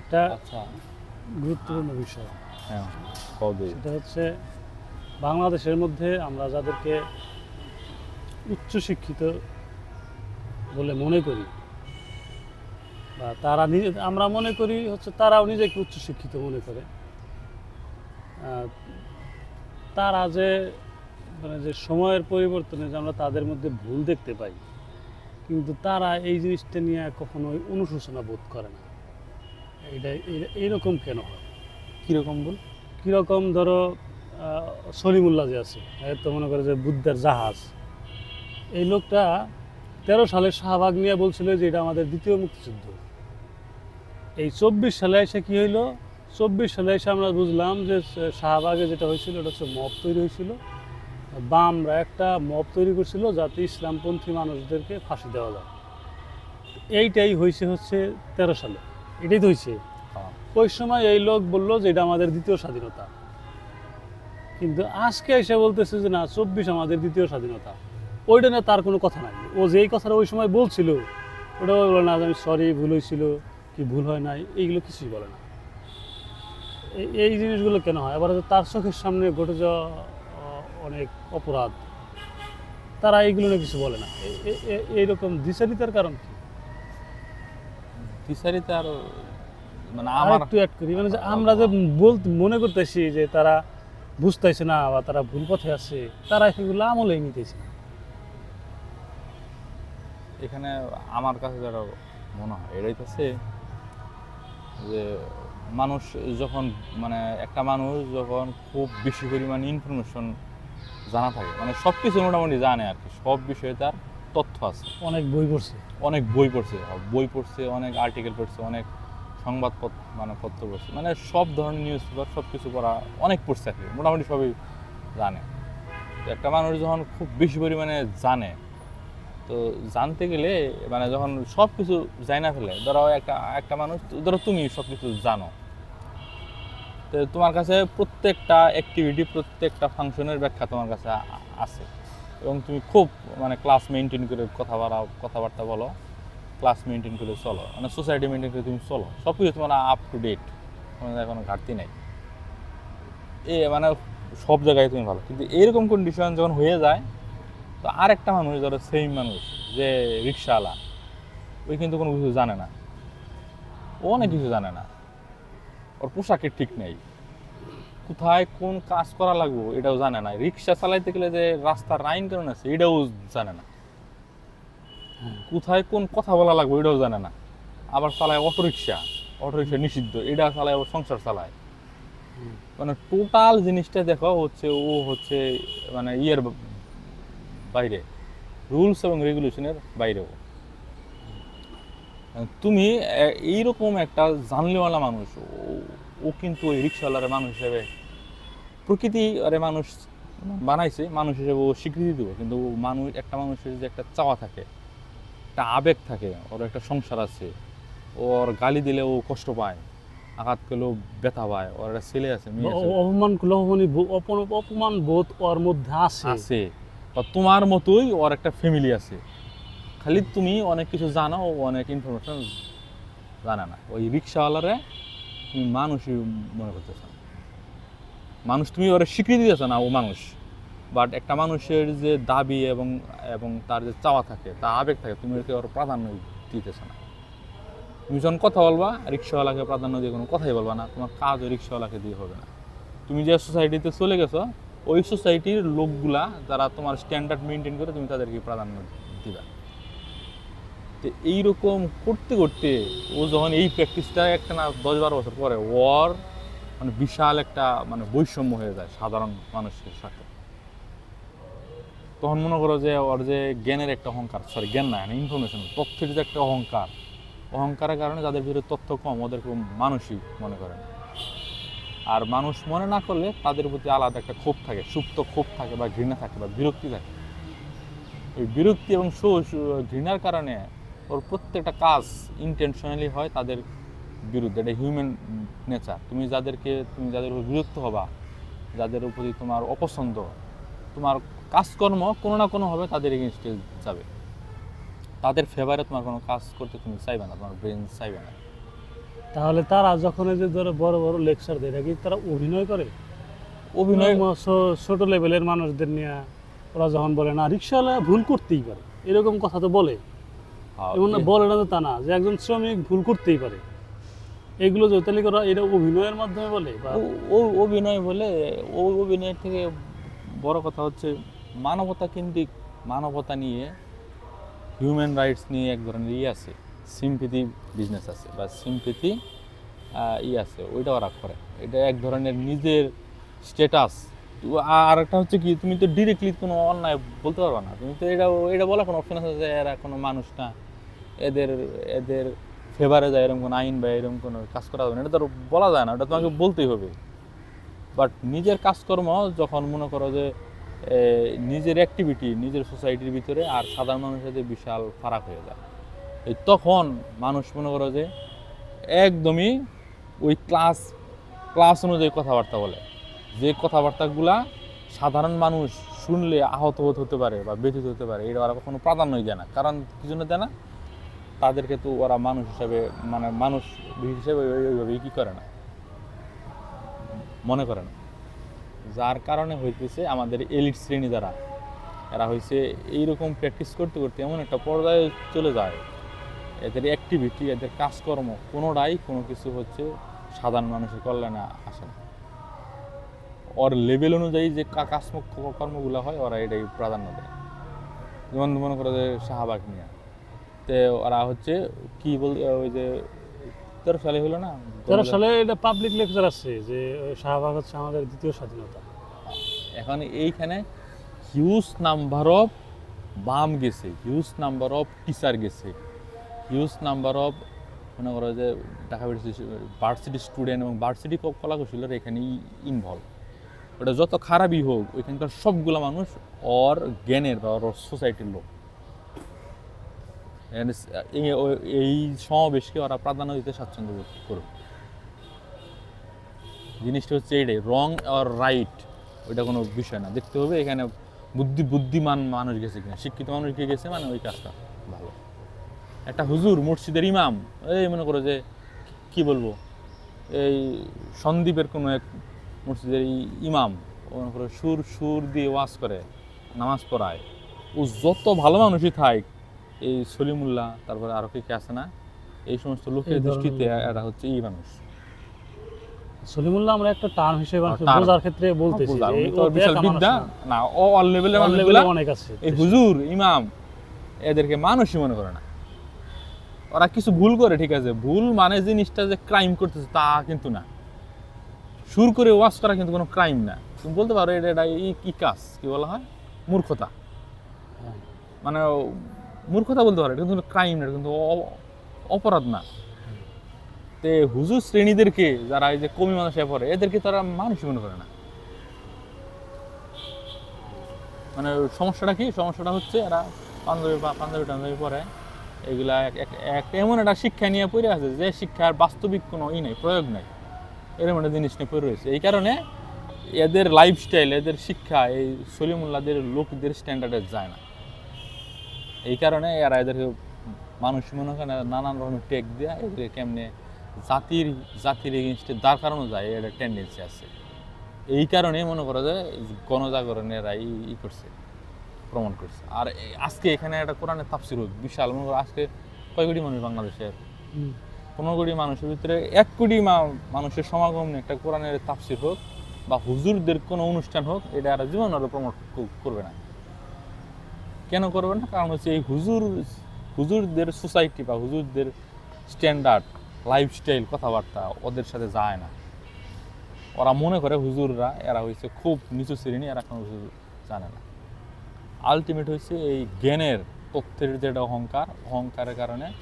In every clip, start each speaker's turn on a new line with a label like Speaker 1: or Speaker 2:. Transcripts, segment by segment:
Speaker 1: একটা
Speaker 2: আচ্ছা।
Speaker 1: গুরুত্বপূর্ণ বিষয়।
Speaker 2: হ্যাঁ
Speaker 1: সেটা হচ্ছে বাংলাদেশের মধ্যে আমরা যাদেরকে উচ্চশিক্ষিত বলে মনে করি বা তারা নিজে আমরা মনে করি হচ্ছে তারাও নিজেকে উচ্চশিক্ষিত মনে করে। তারা যে মানে যে সময়ের পরিবর্তনে যে আমরা তাদের মধ্যে ভুল দেখতে পাই কিন্তু তারা এই জিনিসটা নিয়ে কখনোই অনুশোচনা বোধ করে না। এই- এইরকম কেন হয়?
Speaker 2: কীরকম বল?
Speaker 1: কীরকম ধরো সলিমুল্লাহ যে আছে তো মনে করে যে বুদ্ধের জাহাজ। এই লোকটা তেরো সালে শাহবাগ নিয়ে বলছিল যে এটা আমাদের দ্বিতীয় মুক্তিযুদ্ধ। এই চব্বিশ সালে এসে কি হইল? চব্বিশ সালে এসে আমরা বুঝলাম যে শাহবাগে যেটা হয়েছিল ওটা হচ্ছে মপ তৈরি হয়েছিল। বামরা একটা মপ তৈরি করছিল যাতে ইসলামপন্থী মানুষদেরকে ফাঁসি দেওয়া যায়। এইটাই হয়েছে হচ্ছে তেরো সালে। এটাই তো হয়েছে
Speaker 2: হ্যাঁ।
Speaker 1: ওই সময় এই লোক বলল যে এটা আমাদের দ্বিতীয় স্বাধীনতা। কিন্তু আজকে এসে বলতেছে যে না চব্বিশ আমাদের দ্বিতীয় স্বাধীনতা। ওইটা না তার কোনো কথা নাই। ও যে এই কথাটা ওই সময় বলছিল ওটা বলে না আমি সরি ভুল হয়েছিল কি ভুল হয় নাই? এইগুলো কিছুই বলে না। এই- জিনিসগুলো কেন হয়? আবার তার চোখের সামনে ঘটে যাওয়া অনেক অপরাধ। তারা এইগুলো নিয়ে কিছু বলে না। এইরকম দ্বিচারিতার কারণ কি?
Speaker 2: ফিসারিতে আরও মানে আমার
Speaker 1: একটু অ্যাড করি মানে আমরা যে বলতে মনে করতেছি যে তারা বুঝতেছে না বা তারা ভুল পথে আছে তারা সেগুলো আমলে নিতেছে
Speaker 2: এখানে আমার কাছে যেটা মনে হয় এটাই হচ্ছে যে মানুষ যখন মানে একটা মানুষ যখন খুব বেশি পরিমাণে ইনফরমেশন জানা থাকে মানে সব কিছু মোটামুটি জানে আর কি সব বিষয়ে তার তথ্য আছে।
Speaker 1: অনেক বই পড়ছে।
Speaker 2: অনেক বই পড়ছে। বই পড়ছে অনেক আর্টিকেল পড়ছে অনেক সংবাদপত্র মানে পত্র পড়ছে। মানে সব ধরনের নিউজ পেপার সব কিছু পড়া অনেক পড়ছে আর কি। মোটামুটি সবই জানে। একটা মানুষ যখন খুব বেশি পরিমাণে জানে তো জানতে গেলে মানে যখন সব কিছু জানা না ফেলে ধরো একটা একটা মানুষ ধরো তুমি সব কিছু জানো। তো তোমার কাছে প্রত্যেকটা অ্যাক্টিভিটি প্রত্যেকটা ফাংশনের ব্যাখ্যা তোমার কাছে আছে। এবং তুমি খুব মানে ক্লাস মেনটেন করে কথা বলা কথাবার্তা বলো ক্লাস মেনটেন করে চলো মানে সোসাইটি মেনটেন করে তুমি চলো সব কিছু তোমার আপ টু ডেট তোমাদের কোনো ঘাটতি নাই। এ মানে সব জায়গায় তুমি ভালো। কিন্তু এরকম কন্ডিশন যখন হয়ে যায়, তো আরেকটা মানুষ ধরো সেম মানুষ, যে রিক্সাওয়ালা ওই কিন্তু কোনো কিছু জানে না। ও অনেক কিছু জানে না। ওর পোশাকের ঠিক নেই। কোথায় কোন কাজ করা লাগবো, এটাও জানে না। রিক্সা চালাইতে গেলে যে রাস্তার আইন কারণ আছে, এটাও জানে না। কোথায় কোন কথা বলা লাগবে, এটাও জানে না। আবার চালায় অটো রিক্সা অটো রিক্সা নিষিদ্ধ, এটা চালায় আবার সংসার চালায়। মানে টোটাল জিনিসটা দেখো হচ্ছে, ও হচ্ছে মানে ইয়ের বাইরে, রুলস এবং রেগুলেশনের বাইরে ও তুমি এইরকম একটা জানলেওয়ালা মানুষ ও- কিন্তু ওই রিক্সাওয়ালার মানুষ হিসেবে প্রকৃতি আরে মানুষ বানাইছে মানুষ হিসেবে ও স্বীকৃতি দেবো। কিন্তু ও মানুষ একটা মানুষের যে একটা চাওয়া থাকে একটা আবেগ থাকে ওর একটা সংসার আছে ওর গালি দিলে ও কষ্ট পায় আঘাত করলেও ব্যথা পায় ওর একটা ছেলে আছে
Speaker 1: অপমান অপমান বোধ ওর মধ্যে আছে।
Speaker 2: আছে। তোমার মতোই ওর একটা ফ্যামিলি আছে। খালি তুমি অনেক কিছু জানো অনেক ইনফরমেশন জানে না। ওই রিক্সাওয়ালারে তুমি মানুষই মনে করতেছ। মানুষ তুমি ওরা স্বীকৃতি দিতেছ না ও মানুষ। বাট একটা মানুষের যে দাবি এবং এবং তার যে চাওয়া থাকে, তার আবেগ থাকে, তুমি ওকে ওর প্রাধান্য দিতেছ না। তুমি যখন কথা বলবা, রিক্সাওয়ালাকে প্রাধান্য দিয়ে কোনো কথাই বলবা না, তোমার কাজ ওই রিক্সাওয়ালাকে দিয়ে হবে না। তুমি যে সোসাইটিতে চলে গেছো, ওই সোসাইটির লোকগুলা যারা তোমার স্ট্যান্ডার্ড মেনটেন করে, তুমি তাদেরকে প্রাধান্য দিবা। তো এইরকম করতে করতে ও যখন এই প্র্যাকটিসটা একটা না দশ বারো বছর পরে ওর মানে বিশাল একটা মানে বৈষম্য হয়ে যায় সাধারণ মানুষের সাথে। তখন মনে করো যে ওর যে জ্ঞানের একটা অহংকার সরি জ্ঞান না ইনফরমেশন তথ্যের যে একটা অহংকার, অহংকারের কারণে যাদের ভিতরে তথ্য কম, ওদের ওদেরকে মানুষই মনে করে না। আর মানুষ মনে না করলে তাদের প্রতি আলাদা একটা ক্ষোভ থাকে, সুপ্ত ক্ষোভ থাকে বা ঘৃণা থাকে বা বিরক্তি থাকে। ওই বিরক্তি এবং ঘৃণার কারণে ওর প্রত্যেকটা কাজ ইন্টেনশনালি হয় তাদের বিরুদ্ধে। এটা হিউম্যান নেচার তুমি যাদেরকে তুমি যাদের উপর বিরক্ত হবা যাদের প্রতি তোমার অপছন্দ তোমার কাজকর্ম কোনো না কোনোভাবে তাদের এগেনস্টে যাবে। তাদের ফেভারে তোমার কোনো কাজ করতে তুমি চাইবে না তোমার ব্রেন চাইবে না।
Speaker 1: তাহলে তারা যখন এই যে ধরো বড় বড় লেকচার দেয় এটা কি তারা অভিনয় করে?
Speaker 2: অভিনয়
Speaker 1: অভিনয় ছোট লেভেলের মানুষদের নিয়ে ওরা যখন বলে না রিক্সাওয়ালা ভুল করতেই পারে। এরকম কথা তো বলে।
Speaker 2: হ্যাঁ,
Speaker 1: এমন না
Speaker 2: এ-
Speaker 1: বলে না তো না যে একজন শ্রমিক ভুল করতেই পারে। এগুলো জোতালি করা এটা অভিনয়ের মাধ্যমে বলে বা
Speaker 2: ও- অভিনয় বলে ও অভিনয়ের থেকে বড় কথা হচ্ছে মানবতা কেন্দ্রিক মানবতা নিয়ে হিউম্যান রাইটস নিয়ে এক ধরনের ই আছে সিম্পিতি বিজনেস আছে বা সিম্পিতি ই আছে ওইটা ওরা করে। এটা এক ধরনের নিজের স্ট্যাটাস আর একটা হচ্ছে কি তুমি তো ডিরেক্টলি কোনো অন্যায় বলতে পারবে না। তুমি তো এটা এটা বলার কোনো অপশন আছে যে এরা কোনো মানুষ না। এদের এদের ফেভারে যায় এরকম কোনো আইন বা এরকম কোনো কাজ করা হবে না। এটা তো বলা যায় না ওটা তোমাকে বলতেই হবে। বাট নিজের কাজকর্ম, যখন মনে করো যে নিজের অ্যাক্টিভিটি নিজের সোসাইটির ভিতরে আর সাধারণ মানুষের সাথে বিশাল ফারাক হয়ে যায়। এই তখন মানুষ মনে করো যে, একদমই ওই ক্লাস ক্লাস অনুযায়ী কথাবার্তা বলে। যে কথাবার্তাগুলা সাধারণ মানুষ শুনলে আহত হতে হতে পারে বা ব্যথিত হতে পারে, এটা ওরা কখনো প্রাধান্যই দেয় না। কারণ কি জন্য দেয় না? তাদেরকে তো ওরা মানুষ হিসাবে মানে মানুষ হিসেবে ওই- ওইভাবে কি করে না। মনে করে না। যার কারণে হইতেছে আমাদের এলিট শ্রেণি যারা, এরা হয়েছে এইরকম প্র্যাকটিস করতে করতে এমন একটা পর্যায়ে চলে যায়। এদের অ্যাক্টিভিটি এদের কাজকর্ম কোনোটাই কোনো কিছু হচ্ছে সাধারণ মানুষের কল্যাণে আসে না। ওর লেভেল অনুযায়ী যে কাজ কর্মগুলো হয়, ওরা এটাই প্রাধান্য দেয়। যেমন মনে করো যে শাহবাগ নিয়ে তে ওরা হচ্ছে কি বল ওই যে তেরো সালে হলো না?
Speaker 1: তেরো সালে এটা পাবলিক লেকচার আছে যে শাহবাগ হচ্ছে আমাদের দ্বিতীয় স্বাধীনতা।
Speaker 2: এখন এইখানে হিউজ নাম্বার অফ বাম গেছে হিউজ নাম্বার অফ টিচার গেছে। হিউজ নাম্বার অফ মনে করো যে ঢাকা ভার্সিটি স্টুডেন্ট এবং ভার্সিটি কলা কৌশলের এখানে ইনভলভ ওটা যত খারাপই হোক ওইখানকার সবগুলো মানুষ অর জ্ঞানের বা ওর সোসাইটির লোক। এই- এই সমাবেশকে ওরা প্রাধান্য দিতে স্বাচ্ছন্দ্য বোধ করুক। জিনিসটা হচ্ছে এইটাই রং আর রাইট ওইটা কোনো বিষয় না। দেখতে হবে এখানে বুদ্ধি, বুদ্ধিমান মানুষ গেছে কিনা। শিক্ষিত মানুষ কে গেছে মানে ওই কাজটা ভালো। একটা হুজুর মসজিদের ইমাম, এই মনে করো যে, কি বলব? এই সন্দীপের কোনো এক মসজিদের ইমাম মনে করো সুর সুর দিয়ে ওয়াজ করে, নামাজ পড়ায়। ও যত ভালো মানুষই থাক এই সলিমুল্লাহ তারপরে আরও কে আছে না এই সমস্ত লোকের দৃষ্টিতে। এরা হচ্ছে এই মানুষ।
Speaker 1: সলিমুল্লাহ আমরা একটা টার্ম হিসেবে
Speaker 2: হ্যাঁ।
Speaker 1: বোঝার ক্ষেত্রে বলতেছি
Speaker 2: বুঝলাম,
Speaker 1: যে
Speaker 2: উনি
Speaker 1: এই
Speaker 2: তো
Speaker 1: ও
Speaker 2: বিশাল বিদ্যা।
Speaker 1: না।
Speaker 2: ও অল লেভেলের
Speaker 1: All অনেক আছে।
Speaker 2: এই হুজুর ইমাম এদেরকে মানুষই মনে করে না। ওরা কিছু ভুল করে ঠিক আছে। ভুল মানে জিনিসটা যে ক্রাইম করতেছে তা কিন্তু না। সুর করে ওয়াশ করা কিন্তু কোনো ক্রাইম না। তুমি বলতে পারো এটা এটা ই কি কাজ কি বলা হয়? মূর্খতা।
Speaker 1: হ্যাঁ।
Speaker 2: মানে মূর্খতা বলতে পারে কিন্তু ক্রাইম না কিন্তু অপরাধ না। তে হুজুর শ্রেণীদেরকে যারা এই যে কমি মানুষ পড়ে, এদেরকে তারা মানুষই মনে করে না। মানে সমস্যাটা কি? সমস্যাটা হচ্ছে এরা পাঞ্জাবি পাঞ্জাবি টাঞ্জাবি পরে এগুলা এমন একটা শিক্ষা নিয়ে পড়ে আছে যে শিক্ষার বাস্তবিক কোনো ই নেই, প্রয়োগ নাই। এরকম একটা জিনিস নিয়ে পড়ে রয়েছে। এই কারণে এদের লাইফস্টাইল এদের শিক্ষা, এই সলিমুল্লাদের লোকদের স্ট্যান্ডার্ডে যায় না। এই কারণে এরা এদেরকে মানুষ মনে করে নানান রকমের টেক দেওয়া এদের কেমনে জাতির জাতির এগেনস্টে দাঁড় কারণও যায় এটা টেন্ডেন্সি আছে। এই কারণে মনে করো যে গণজাগরণের ই ই করছে প্রমাণ করছে। আর আজকে এখানে একটা কোরআনের তাফসির হোক বিশাল মনে করো আজকে কয় কোটি মানুষ বাংলাদেশের। পনেরো কোটি মানুষের ভিতরে এক কোটি মা- মানুষের সমাগম নিয়ে একটা কোরআনের তাফসির হোক বা হুজুরদের কোনো অনুষ্ঠান হোক এটা আর জীবন আরও প্রমোট করবে না। কেন করবে না? কারণ হচ্ছে এই হুজুর, হুজুরদের সোসাইটি বা হুজুরদের স্ট্যান্ডার্ড লাইফস্টাইল কথাবার্তা ওদের সাথে যায় না। ওরা মনে করে হুজুররা, এরা হয়েছে খুব নিচু শ্রেণি, এরা কোনো হুজুর জানে না। আলটিমেট হচ্ছে এই জ্ঞানের, তথ্যের যেটা অহংকার, অহংকারের কারণে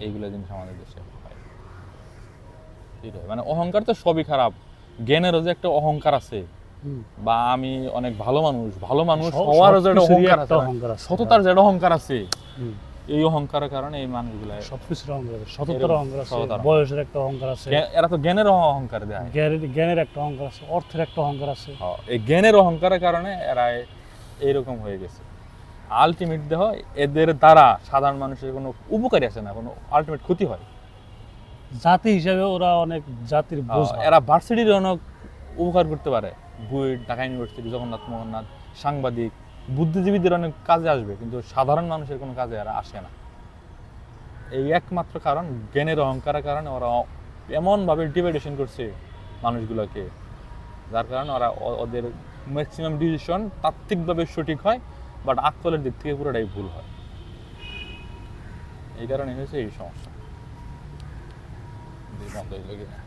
Speaker 2: এইগুলো জিনিস আমাদের দেশে হয়। মানে অহংকার তো সবই খারাপ। জ্ঞানেরও যে একটা অহংকার আছে। বা আমি অনেক ভালো মানুষ ভালো মানুষ হওয়ারও যে একটা অহংকার আছে। সততার যে অহংকার আছে এই অহংকারের কারণে এই মানুষগুলা
Speaker 1: সবকিছুর অহংকার আছে সততার অহংকার আছে বয়সের একটা অহংকার আছে।
Speaker 2: এরা তো জ্ঞানের অহংকার দেয়।
Speaker 1: জ্ঞানের একটা অহংকার আছে অর্থের একটা অহংকার আছে।
Speaker 2: হ্যাঁ, এই জ্ঞানের অহংকারের কারণে এরা এইরকম হয়ে গেছে। আলটিমেট দেহ এদের দ্বারা সাধারণ মানুষের কোনো উপকারী আছে না কোনো আলটিমেট ক্ষতি হয়।
Speaker 1: জাতি হিসাবে ওরা অনেক জাতির
Speaker 2: এরা ভার্সিটির অনেক উপকার করতে পারে। বুয়েট ঢাকা ইউনিভার্সিটি জগন্নাথ, মোহননাথ, সাংবাদিক, বুদ্ধিজীবীদের অনেক কাজে আসবে, কিন্তু সাধারণ মানুষের কোনো কাজে আর আসে না। এই একমাত্র কারণ, জ্ঞানের অহংকারের কারণে ওরা এমনভাবে ডিভাইডেশন করছে মানুষগুলোকে, যার কারণে ওরা ওদের ম্যাক্সিমাম ডিসিশন তাত্ত্বিকভাবে সঠিক হয় বাট আকলের দিক থেকে পুরোটাই ভুল হয়। এই কারণে হয়েছে এই সমস্যা। বন্ধ কিনা